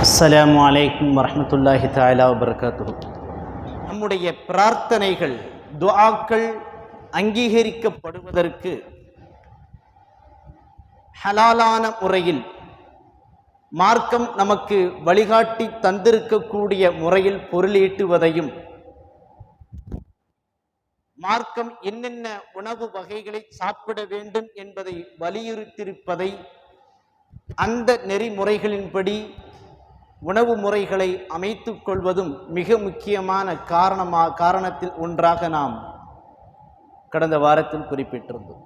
அஸ்லாம் அலைக்கும் வரமத்துல்லாஹி தஆலா வபரகாத்துஹு. நம்முடைய பிரார்த்தனைகள் துஆக்கள் அங்கீகரிக்கப்படுவதற்கு ஹலாலான முறையில் மார்க்கம் நமக்கு வழிகாட்டி தந்திருக்கக்கூடிய முறையில் பொருளீட்டுவதையும் மார்க்கம் என்னென்ன உணவு வகைகளை சாப்பிட வேண்டும் என்பதை வலியுறுத்தியிருப்பதை அந்த நெறிமுறைகளின்படி உணவு முறைகளை அமைத்து கொள்வதும் மிக முக்கியமான காரணமா காரணத்தில் ஒன்றாக நாம் கடந்த வாரத்தில் குறிப்பிட்டிருந்தோம்.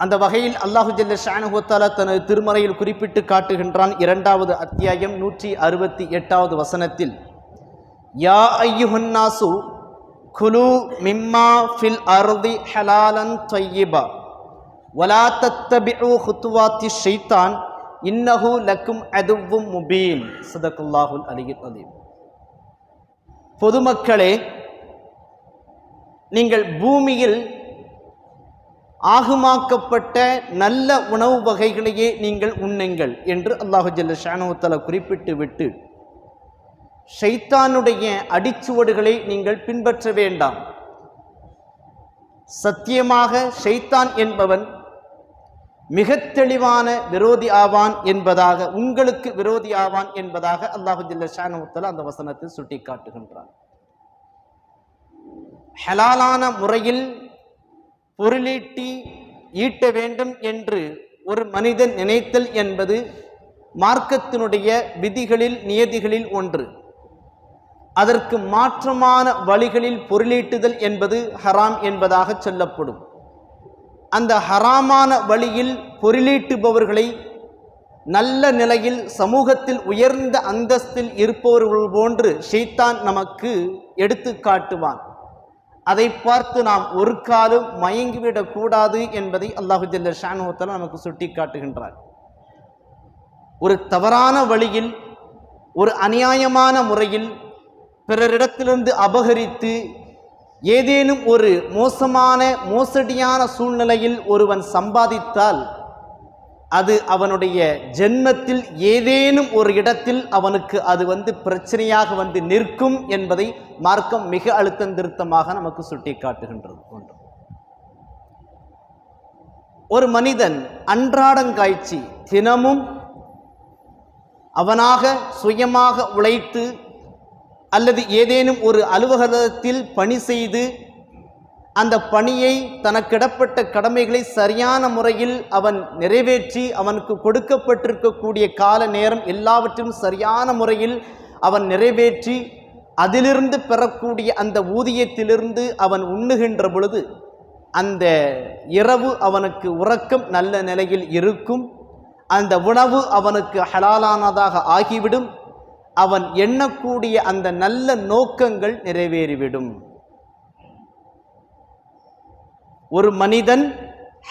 அந்த வகையில் அல்லாஹு ஜல்ல ஷானுஹத்தாலா தனது திருமறையில் குறிப்பிட்டு காட்டுகின்றான் இரண்டாவது அத்தியாயம் நூற்றி அறுபத்தி எட்டாவது வசனத்தில் யா ஐயுஹன்னாசு குலு மிம்மா ஃபில் அர்தி ஹலாலன் தொய்யிபா வலா தத்தபிஉ ஹுத்துவாத்தி ஷைத்தான் இன்னஹு லக்கும் அதுவும் முபீன் சதக்குல்லாஹுல் அலியில் அலீம் பொதுமக்களே நீங்கள் பூமியில் ஆகுமாக்கப்பட்ட நல்ல உணவு வகைகளையே நீங்கள் உண்ணுங்கள் என்று அல்லாஹு ஜல்ல ஷானுவத்தல குறிப்பிட்டு விட்டு ஷைத்தானுடைய அடிச்சுவடுகளை நீங்கள் பின்பற்ற வேண்டாம் சத்தியமாக ஷைத்தான் என்பவன் மிக தெளிவான விரோதி ஆவான் என்பதாக உங்களுக்கு விரோதி ஆவான் என்பதாக அல்லாஹு ஜல்ல அந்த வசனத்தில் சுட்டி காட்டுகின்றான் ஹலாலான முறையில் பொருளீட்டி ஈட்ட வேண்டும் என்று ஒரு மனிதன் நினைத்தல் என்பது மார்க்கத்தினுடைய விதிகளில் நியதிகளில் ஒன்று. அதற்கு மாற்றமான வழிகளில் பொருளீட்டுதல் என்பது ஹராம் என்பதாக சொல்லப்படும். அந்த ஹராமான வழியில் பொருளீட்டுபவர்களை நல்ல நிலையில் சமூகத்தில் உயர்ந்த அந்தஸ்தில் இருப்பவர்கள் போன்று ஷைத்தான் நமக்கு எடுத்து காட்டுவான். அதை பார்த்து நாம் ஒரு காலம் மயங்கிவிடக்கூடாது என்பதை அல்லாஹு ஜல்ல ஷானுவத்தல நமக்கு சுட்டி காட்டுகின்றார் ஒரு தவறான வழியில் ஒரு அநியாயமான முறையில் பிறரிடத்திலிருந்து அபகரித்து ஏதேனும் ஒரு மோசமான மோசடியான சூழ்நிலையில் ஒருவன் சம்பாதித்தால் அது அவனுடைய ஜென்மத்தில் ஏதேனும் ஒரு இடத்தில் அவனுக்கு அது வந்து பிரச்சனையாக வந்து நிற்கும் என்பதை மார்க்கம் மிக அழுத்தம் திருத்தமாக நமக்கு சுட்டி காட்டுகின்றது ஒன்று ஒரு மனிதன் அன்றாடங்காய்ச்சி தினமும் அவனாக சுயமாக உழைத்து அல்லது ஏதேனும் ஒரு அலுவலகத்தில் பணி செய்து அந்த பணியை தனக்கிடப்பட்ட கடமைகளை சரியான முறையில் அவன் நிறைவேற்றி அவனுக்கு கொடுக்கப்பட்டிருக்கக்கூடிய கால நேரம் எல்லாவற்றையும் சரியான முறையில் அவன் நிறைவேற்றி அதிலிருந்து பெறக்கூடிய அந்த ஊதியத்திலிருந்து அவன் உண்ணுகின்ற பொழுது அந்த இரவு அவனுக்கு உறக்கம் நல்ல நிலையில் இருக்கும். அந்த உணவு அவனுக்கு ஹலாலானதாக ஆகிவிடும். அவன் எண்ணக்கூடிய அந்த நல்ல நோக்கங்கள் நிறைவேறிவிடும். ஒரு மனிதன்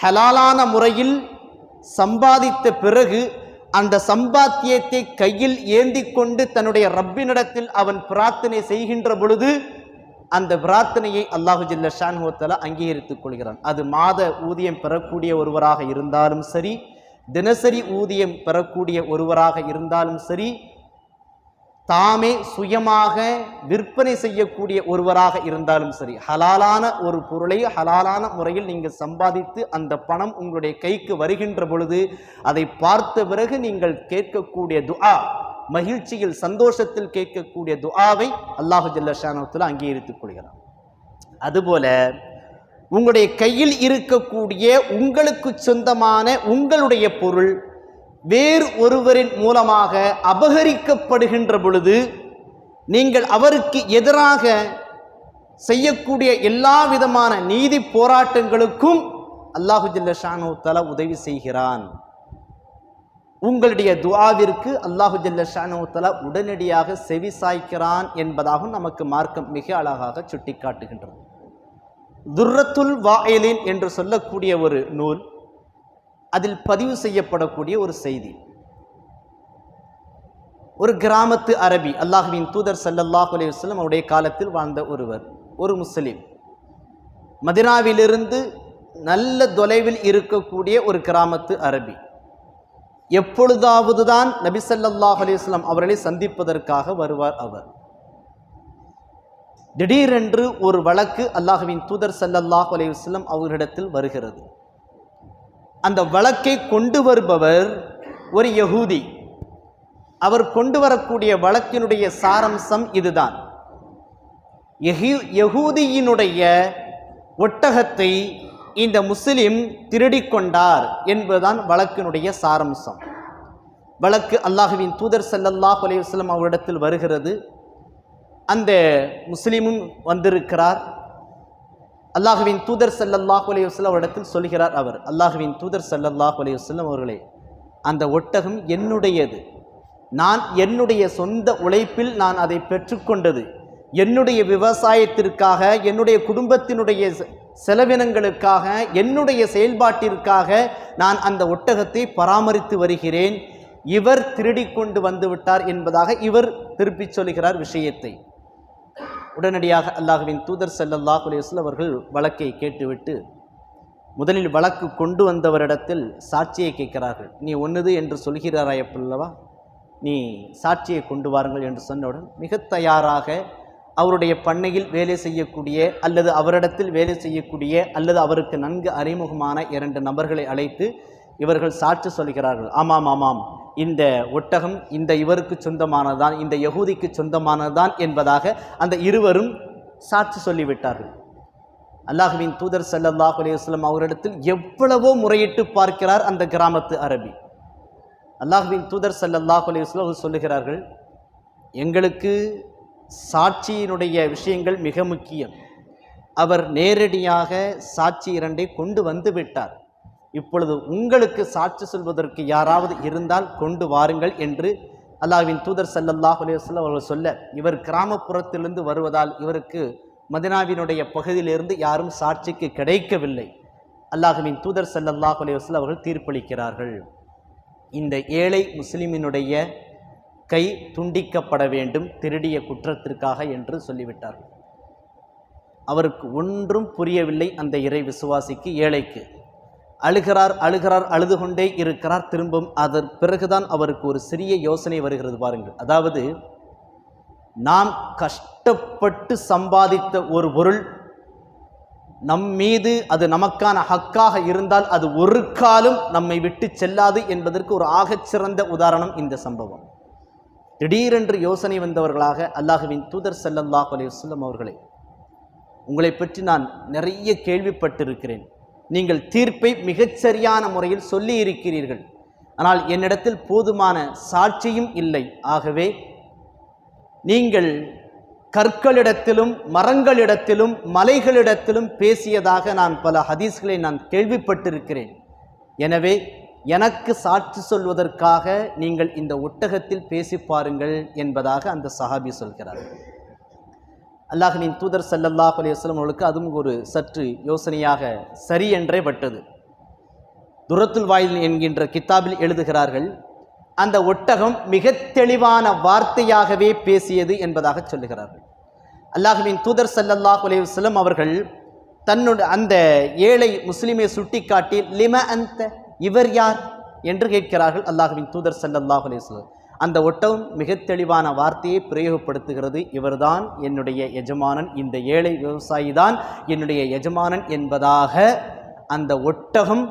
ஹலாலான முறையில் சம்பாதித்த பிறகு அந்த சம்பாத்தியத்தை கையில் ஏந்தி கொண்டு தன்னுடைய ரப்பினிடத்தில் அவன் பிரார்த்தனை செய்கின்ற பொழுது அந்த பிரார்த்தனையை அல்லாஹு ஜில்ல ஷான்ஹோத்தலா அங்கீகரித்துக் கொள்கிறான். அது மாத ஊதியம் பெறக்கூடிய ஒருவராக இருந்தாலும் சரி தினசரி ஊதியம் பெறக்கூடிய ஒருவராக இருந்தாலும் சரி தாமே சுயமாக விற்பனை செய்யக்கூடிய ஒருவராக இருந்தாலும் சரி ஹலாலான ஒரு பொருளை ஹலாலான முறையில் நீங்கள் சம்பாதித்து அந்த பணம் உங்களுடைய கைக்கு வருகின்ற பொழுது அதை பார்த்த பிறகு நீங்கள் கேட்கக்கூடிய துஆ மகிழ்ச்சியில் சந்தோஷத்தில் கேட்கக்கூடிய துஆவை அல்லாஹு ஜல்லஷானத்தில் அங்கீகரித்துக் கொள்கிறான் அதுபோல உங்களுடைய கையில் இருக்கக்கூடிய உங்களுக்கு சொந்தமான உங்களுடைய பொருள் வேறு ஒருவரின் மூலமாக அபகரிக்கப்படுகின்ற பொழுது நீங்கள் அவருக்கு எதிராக செய்யக்கூடிய எல்லா விதமான நீதி போராட்டங்களுக்கும் அல்லாஹு ஜல்ல ஷானு தலா உதவி செய்கிறான். உங்களுடைய துவாவிற்கு அல்லாஹு ஜல்ல ஷானு தலா உடனடியாக செவி சாய்க்கிறான் என்பதாகவும் நமக்கு மார்க்கம் மிக அழகாக சுட்டிக்காட்டுகின்றது. துர்ரத்துல் வாயிலின் என்று சொல்லக்கூடிய ஒரு நூல் அதில் பதிவு செய்யப்படக்கூடிய ஒரு செய்தி. ஒரு கிராமத்து அரபி அல்லாஹுவின் தூதர் சல்லல்லாஹ் அலையுஸ்லம் அவருடைய காலத்தில் வாழ்ந்த ஒருவர் ஒரு முஸ்லீம். மதினாவிலிருந்து நல்ல தொலைவில் இருக்கக்கூடிய ஒரு கிராமத்து அரபி. எப்பொழுதாவது தான் நபி ஸல்லல்லாஹு அவர்களை சந்திப்பதற்காக வருவார் அவர். திடீரென்று ஒரு வழக்கு அல்லாஹுவின் தூதர் சல்லல்லாஹ் அலையுஸ்லம் அவர்களிடத்தில் வருகிறது. அந்த வழக்கை கொண்டு வருபவர் ஒரு யகூதி. அவர் கொண்டு வரக்கூடிய வழக்கினுடைய சாரம்சம் இதுதான். யஹூ- யகூதியினுடைய ஒட்டகத்தை இந்த முஸ்லிம் திருடிக்கொண்டார் என்பதுதான் வழக்கினுடைய சாரம்சம். வழக்கு அல்லாஹுவின் தூதர் செல்லல்லாஹ் அலையுஸ்லம் அவரிடத்தில் வருகிறது. அந்த முஸ்லீமும் வந்திருக்கிறார். அல்லாஹுவின் தூதர் ஸல்லல்லாஹு அலைஹி வஸல்லம் அவரிடத்தில் சொல்கிறார் அவர். அல்லாஹுவின் தூதர் ஸல்லல்லாஹு அலைஹி வஸல்லம் அவர்களே அந்த ஒட்டகம் என்னுடையது. நான் என்னுடைய சொந்த உழைப்பில் நான் அதை பெற்றுக்கொண்டது. என்னுடைய விவசாயத்திற்காக என்னுடைய குடும்பத்தினுடைய செலவினங்களுக்காக என்னுடைய செயல்பாட்டிற்காக நான் அந்த ஒட்டகத்தை பராமரித்து வருகிறேன். இவர் திருடிக்கொண்டு கொண்டு என்பதாக இவர் திருப்பிச் சொல்கிறார் விஷயத்தை. உடனடியாக அல்லாஹுவின் தூதர் ஸல்லல்லாஹு அலையுஸ்ல அவர்கள் வழக்கை கேட்டுவிட்டு முதலில் வழக்கு கொண்டு வந்தவரிடத்தில் சாட்சியை கேட்கிறார்கள். நீ ஒன்றுது என்று சொல்கிறாராயப்பல்லவா நீ சாட்சியை கொண்டு வாருங்கள் என்று சொன்னவுடன் மிக தயாராக அவருடைய பண்ணையில் வேலை செய்யக்கூடிய அல்லது அவரிடத்தில் வேலை செய்யக்கூடிய அல்லது அவருக்கு நன்கு அறிமுகமான இரண்டு நபர்களை அழைத்து இவர்கள் சாட்சி சொல்கிறார்கள். ஆமாம் ஆமாம் இந்த ஒட்டகம் இந்த இவருக்கு சொந்தமானதுதான் இந்த யகூதிக்கு சொந்தமானதுதான் என்பதாக அந்த இருவரும் சாட்சி சொல்லிவிட்டார்கள். அல்லாஹுவின் தூதர் சல்லாஹ் அலையுஸ்லம் வஸல்லம் அவரிடத்தில் எவ்வளவோ முறையிட்டு பார்க்கிறார் அந்த கிராமத்து அரபி. அல்லாஹுவின் தூதர் சல்லாஹ் அலையுஸ்லம் சொல்லுகிறார்கள் எங்களுக்கு சாட்சியினுடைய விஷயங்கள் மிக முக்கியம். அவர் நேரடியாக சாட்சி இரண்டை கொண்டு வந்து விட்டார். இப்பொழுது உங்களுக்கு சாட்சி சொல்வதற்கு யாராவது இருந்தால் கொண்டு வாருங்கள் என்று அல்லாஹ்வின் தூதர் சல்லல்லாஹ் அலைஹி அவர்கள் சொல்ல இவர் கிராமப்புறத்திலிருந்து வருவதால் இவருக்கு மதினாவினுடைய பகுதியிலிருந்து யாரும் சாட்சிக்கு கிடைக்கவில்லை. அல்லாஹுவின் தூதர் சல்லல்லாஹ் அலைஹி அவர்கள் தீர்ப்பளிக்கிறார்கள். இந்த ஏழை முஸ்லிமினுடைய கை துண்டிக்கப்பட வேண்டும் திருடிய குற்றத்திற்காக என்று சொல்லிவிட்டார்கள். அவருக்கு ஒன்றும் புரியவில்லை அந்த இறை விசுவாசிக்கு ஏழைக்கு. அழுகிறார் அழுகிறார் அழுது கொண்டே இருக்கிறார் திரும்பும். அதன் பிறகுதான் அவருக்கு ஒரு சிறிய யோசனை வருகிறது பாருங்கள். அதாவது நாம் கஷ்டப்பட்டு சம்பாதித்த ஒரு பொருள் நம் மீது அது நமக்கான ஹக்காக இருந்தால் அது ஒரு காலம் நம்மை விட்டு செல்லாது என்பதற்கு ஒரு ஆகச்சிறந்த உதாரணம் இந்த சம்பவம். திடீரென்று யோசனை வந்தவர்களாக அல்லாஹுவின் தூதர் ஸல்லல்லாஹு அலைஹி வஸல்லம் அவர்களே உங்களை பற்றி நான் நிறைய கேள்விப்பட்டிருக்கிறேன். நீங்கள் தீர்ப்பை மிகச்சரியான முறையில் சொல்லி இருக்கிறீர்கள் ஆனால் என்னிடத்தில் போதுமான சாட்சியும் இல்லை. ஆகவே நீங்கள் கற்களிடத்திலும் மரங்களிடத்திலும் மலைகளிடத்திலும் பேசியதாக நான் பல ஹதீஸ்களை நான் கேள்விப்பட்டிருக்கிறேன். எனவே எனக்கு சாட்சி சொல்வதற்காக நீங்கள் இந்த ஒட்டகத்தில் பேசி பாருங்கள் என்பதாக அந்த சஹாபி சொல்கிறார். அல்லாஹனின் தூதர் சல்லல்லாஹ் அலைஹி அவர்களுக்கு அதுவும் ஒரு சற்று யோசனையாக சரி என்றே பட்டது. துரத்துல் வாயில் என்கின்ற கித்தாபில் எழுதுகிறார்கள் அந்த ஒட்டகம் மிக தெளிவான வார்த்தையாகவே பேசியது என்பதாக சொல்லுகிறார்கள். அல்லாஹுவின் தூதர் சல்லல்லாஹ் அலையுஸ்லம் அவர்கள் தன்னுடைய அந்த ஏழை முஸ்லிமை சுட்டிக்காட்டி லிம அந்த இவர் யார்? என்று கேட்கிறார்கள் அல்லாஹுவின் தூதர் சல்லல்லாஹ் அலையுஸ்லம் அந்த ஒட்டகம் மிக தெளிவான வார்த்தையை பிரயோகப்படுத்துகிறது. இவர்தான் என்னுடைய எஜமானன். இந்த ஏழை விவசாயி தான் என்னுடைய எஜமானன் என்பதாக அந்த ஒட்டகம்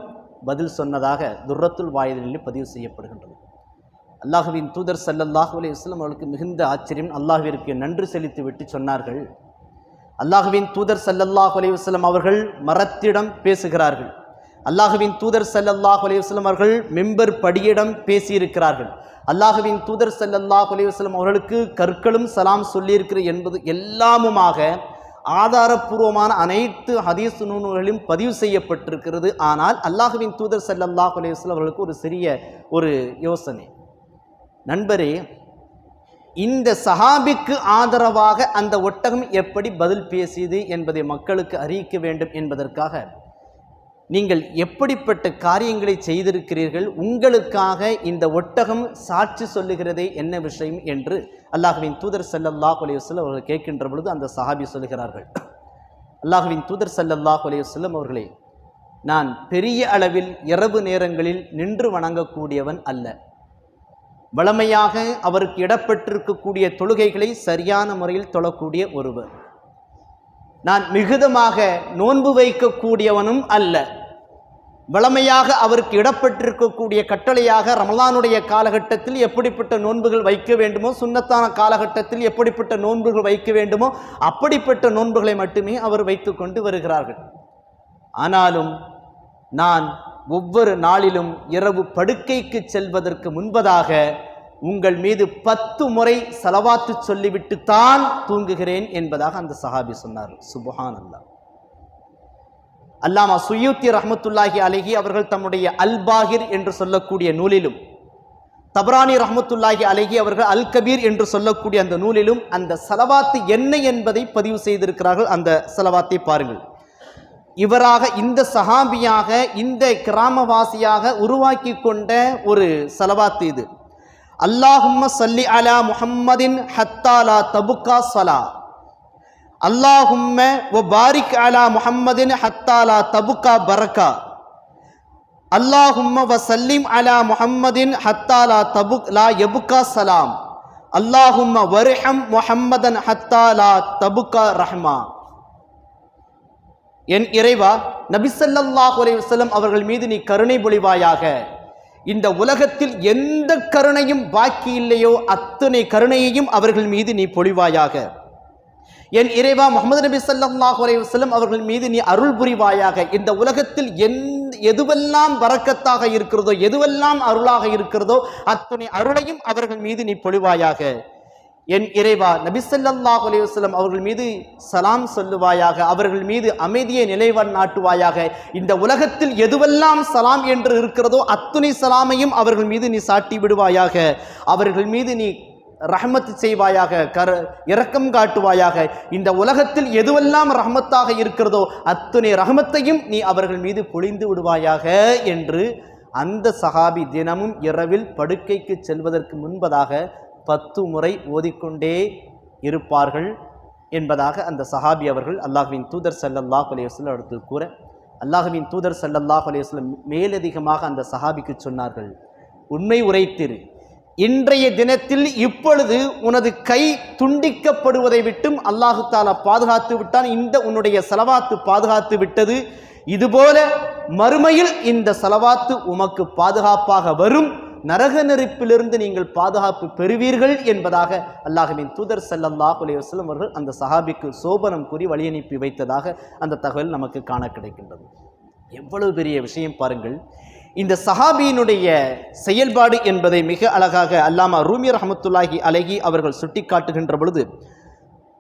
பதில் சொன்னதாக துர்ரத்துல் வாயுதலில் பதிவு செய்யப்படுகின்றது. அல்லாஹுவின் தூதர் சல்லல்லாஹு அலி வஸல்லம் அவர்களுக்கு மிகுந்த ஆச்சரியம். அல்லாஹுவிற்கு நன்றி செலுத்திவிட்டு சொன்னார்கள். அல்லாஹுவின் தூதர் சல்லல்லாஹு அலி வஸ்லம் அவர்கள் மரத்திடம் பேசுகிறார்கள். அல்லாஹுவின் தூதர் சல்லல்லாஹ் அலைஹி அவர்கள் மெம்பர் படியிடம் பேசியிருக்கிறார்கள். அல்லாஹுவின் தூதர் சல்லல்லாஹ் அலைஹி அவர்களுக்கு கற்களும் சலாம் சொல்லியிருக்கிற என்பது எல்லாமுமாக ஆதாரப்பூர்வமான அனைத்து ஹதீஸ் நூல்களிலும் பதிவு செய்யப்பட்டிருக்கிறது. ஆனால் அல்லாஹுவின் தூதர் சல்லல்லாஹ் அலைஹி அவர்களுக்கு ஒரு சிறிய ஒரு யோசனை. நண்பரே இந்த சஹாபிக்கு ஆதரவாக அந்த ஒட்டகம் எப்படி பதில் பேசியது என்பதை மக்களுக்கு அறிவிக்க வேண்டும் என்பதற்காக நீங்கள் எப்படிப்பட்ட காரியங்களை செய்திருக்கிறீர்கள் உங்களுக்காக இந்த ஒட்டகம் சாட்சி சொல்லுகிறதே என்ன விஷயம் என்று அல்லாஹுவின் தூதர் சல்லல்லாஹ் அலையுஸ்லம் அவர்கள் கேட்கின்ற பொழுது அந்த சஹாபி சொல்லுகிறார்கள். அல்லாஹுவின் தூதர் சல்லல்லாஹ் அலையுஸ்லம் அவர்களே நான் பெரிய அளவில் இரவு நேரங்களில் நின்று வணங்கக்கூடியவன் அல்ல. வளமையாக அவருக்கு இடப்பட்டிருக்கக்கூடிய தொழுகைகளை சரியான முறையில் தொழக்கூடிய ஒருவர். நான் மிகுதமாக நோன்பு வைக்கக்கூடியவனும் அல்ல. வளமையாக அவருக்கு இடப்பட்டிருக்கக்கூடிய கட்டளையாக ரமலானுடைய காலகட்டத்தில் எப்படிப்பட்ட நோன்புகள் வைக்க வேண்டுமோ சுண்ணத்தான காலகட்டத்தில் எப்படிப்பட்ட நோன்புகள் வைக்க வேண்டுமோ அப்படிப்பட்ட நோன்புகளை மட்டுமே அவர் வைத்து கொண்டு வருகிறார்கள். ஆனாலும் நான் ஒவ்வொரு நாளிலும் இரவு படுக்கைக்கு செல்வதற்கு முன்பதாக உங்கள் மீது பத்து முறை செலவாத்து சொல்லிவிட்டு தான் தூங்குகிறேன் என்பதாக அந்த சஹாபி சொன்னார். சுபஹான் அல்லா அல்லாமா சுயூத்தி ரஹமத்துல்லாஹி அலஹி அவர்கள் தம்முடைய அல்பாகிர் என்று சொல்லக்கூடிய நூலிலும் தபரானி ரஹமத்துல்லாஹி அலஹி அவர்கள் அல் கபீர் என்று சொல்லக்கூடிய அந்த நூலிலும் அந்த செலவாத்து என்ன என்பதை பதிவு செய்திருக்கிறார்கள். அந்த செலவாத்தை பாருங்கள். இவராக இந்த சஹாபியாக இந்த கிராமவாசியாக உருவாக்கி கொண்ட ஒரு செலவாத்து இது. அல்லாஹும்ம சல்லி அலா முஹம்மதின் ஹத்தாலா தபுக்கா சலா. அல்லாஹும்ம ஒ பாரிக் அலா முஹம்மதின் ஹத்தாலா தபுக்கா பரக்கா. அல்லாஹும்ம வ சல்லிம் அலா முஹம்மதின் ஹத்தாலா தபுக் லா எபுக்கா சலாம். அல்லாஹும்ம வருஹம் முஹம்மதன் ஹத்தாலா தபுக்கா ரஹ்மா. என் இறைவா நபிசல்லாஹ் அலைவசல்லம் அவர்கள் மீது நீ கருணை பொழிவாயாக. இந்த உலகத்தில் எந்த கருணையும் பாக்கி இல்லையோ அத்தனை கருணையையும் அவர்கள் மீது நீ பொழிவாயாக. என் இறைவா முகமது நபி சல்லாஹ் அலைஹி அவர்கள் மீது நீ அருள் புரிவாயாக. இந்த உலகத்தில் எந் எதுவெல்லாம் வரக்கத்தாக இருக்கிறதோ எதுவெல்லாம் அருளாக இருக்கிறதோ அத்தனை அருளையும் அவர்கள் மீது நீ பொழிவாயாக. என் இறைவா நபிசல்லாஹ் அலையுஸ்லம் அவர்கள் மீது சலாம் சொல்லுவாயாக அவர்கள் மீது அமைதியை நிலைவன் நாட்டுவாயாக இந்த உலகத்தில் எதுவெல்லாம் சலாம் என்று இருக்கிறதோ அத்துணை சலாமையும் அவர்கள் மீது நீ சாட்டி விடுவாயாக அவர்கள் மீது நீ ரஹமத்து செய்வாயாக கர இரக்கம் காட்டுவாயாக இந்த உலகத்தில் எதுவெல்லாம் ரஹமத்தாக இருக்கிறதோ அத்துணை ரஹமத்தையும் நீ அவர்கள் மீது பொழிந்து விடுவாயாக என்று அந்த சஹாபி தினமும் இரவில் படுக்கைக்கு செல்வதற்கு முன்பதாக பத்து முறை ஓதிக்கொண்டே இருப்பார்கள் என்பதாக அந்த சஹாபி அவர்கள் அல்லாஹ்வின் தூதர் சல்லல்லாஹ் அலைஹி அடுத்து கூற அல்லாஹுவின் தூதர் சல்லல்லாஹ் அலைஹி மேலதிகமாக அந்த சஹாபிக்கு சொன்னார்கள். உண்மை உரைத்திரு. இன்றைய தினத்தில் இப்பொழுது உனது கை துண்டிக்கப்படுவதை விட்டும் அல்லாஹு தாலா பாதுகாத்து விட்டான். இந்த உன்னுடைய செலவாத்து பாதுகாத்து விட்டது. இதுபோல மறுமையில் இந்த செலவாத்து உமக்கு பாதுகாப்பாக வரும். நரக நெருப்பிலிருந்து நீங்கள் பாதுகாப்பு பெறுவீர்கள் என்பதாக அல்லாஹ்வின் தூதர் ஸல்லல்லாஹு அலைஹி அவர்கள் அந்த சஹாபிக்கு சோபனம் கூறி வழியனுப்பி வைத்ததாக அந்த தகவல் நமக்கு காண கிடைக்கின்றது. எவ்வளவு பெரிய விஷயம் பாருங்கள். இந்த சஹாபியினுடைய செயல்பாடு என்பதை மிக அழகாக அல்லாமா ரூமி ரஹமத்துல்லாஹி அழகி அவர்கள் சுட்டிக்காட்டுகின்ற பொழுது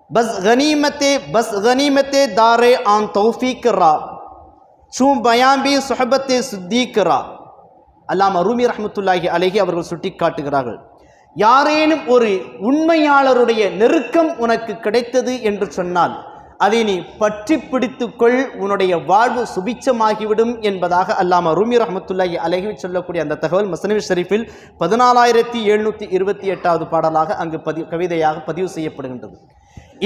பஸ் கனீமத்தே பஸ் கனிமத்தே தாரே ஆன் தௌஃபீக்கரா சூ பயாம்பி சுஹபத்தே சித்திக்கரா அல்லாம ரூமி ரஹமத்துல்லாஹி அலஹி அவர்கள் சுட்டிக்காட்டுகிறார்கள். யாரேனும் ஒரு உண்மையாளருடைய நெருக்கம் உனக்கு கிடைத்தது என்று சொன்னால் அதை நீ பற்றி பிடித்துக்கொள் உன்னுடைய வாழ்வு சுபிச்சமாகிவிடும் என்பதாக அல்லாமல் ரூமி ரஹமத்துல்லாஹி அலஹி சொல்லக்கூடிய அந்த தகவல் மசனவி ஷெரீஃபில் பதினாலாயிரத்தி எழுநூற்றி இருபத்தி எட்டாவது பாடலாக அங்கு பதி கவிதையாக பதிவு செய்யப்படுகின்றது.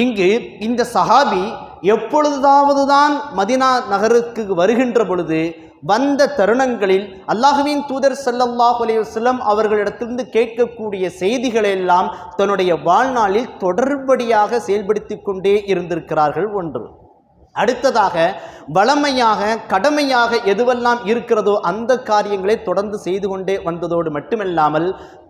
இங்கு இந்த சஹாபி எப்பொழுதாவது தான் மதினா நகருக்கு வருகின்ற பொழுது வந்த தருணங்களில் அல்லாஹுவின் தூதர் ஸல்லல்லாஹு அலையுஸ்லம் அவர்களிடத்திலிருந்து கேட்கக்கூடிய செய்திகளை எல்லாம் தன்னுடைய வாழ்நாளில் தொடர்படியாக செயல்படுத்தி கொண்டே இருந்திருக்கிறார்கள் ஒன்று. அடுத்ததாக வளமையாக கடமையாக எதுவெல்லாம் இருக்கிறதோ அந்த காரியங்களை தொடர்ந்து செய்து கொண்டே வந்ததோடு மட்டுமல்லாமல்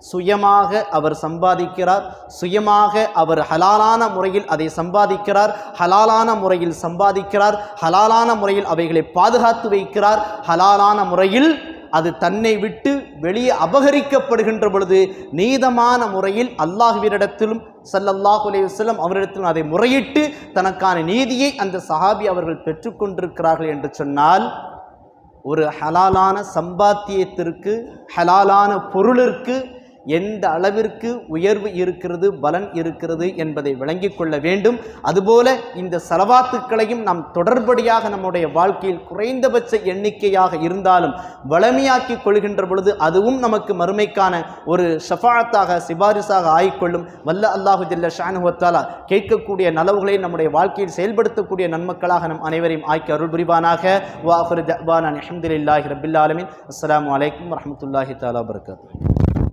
சுயமாக அவர் சம்பாதிக்கிறார் சுயமாக அவர் ஹலாலான முறையில் அதை சம்பாதிக்கிறார் ஹலாலான முறையில் சம்பாதிக்கிறார் ஹலாலான முறையில் அவைகளை பாதுகாத்து வைக்கிறார் ஹலாலான முறையில் அது தன்னை விட்டு வெளியே அபகரிக்கப்படுகின்ற பொழுது நீதமான முறையில் அல்லாஹுவினிடத்திலும் ஸல்லல்லாஹு அலைஹி அவரிடத்திலும் அதை முறையிட்டு தனக்கான நீதியை அந்த சஹாபி அவர்கள் பெற்றுக்கொண்டிருக்கிறார்கள் என்று சொன்னால் ஒரு ஹலாலான சம்பாத்தியத்திற்கு ஹலாலான பொருளிற்கு எந்த அளவிற்கு உயர்வு இருக்கிறது பலன் இருக்கிறது என்பதை விளங்கிக் கொள்ள வேண்டும். அதுபோல இந்த செலவாத்துக்களையும் நாம் தொடர்படியாக நம்முடைய வாழ்க்கையில் குறைந்தபட்ச எண்ணிக்கையாக இருந்தாலும் வளமையாக்கி கொள்கின்ற பொழுது அதுவும் நமக்கு மறுமைக்கான ஒரு ஷஃபாத்தாக சிபாரிசாக ஆயிக்கொள்ளும் வல்ல அல்லாஹு ஜல்ல ஷானுவத்தாலா கேட்கக்கூடிய நலவுகளை நம்முடைய வாழ்க்கையில் செயல்படுத்தக்கூடிய நன்மக்களாக நம் அனைவரையும் ஆக்கி அருள் புரிவானாக. வாஹுர் தவான் அஹமதுல்லாஹி ரபில்லாலமின் அஸ்லாம் வலைக்கம் வரமத்துல்லாஹி தாலா வபரகாத்துஹு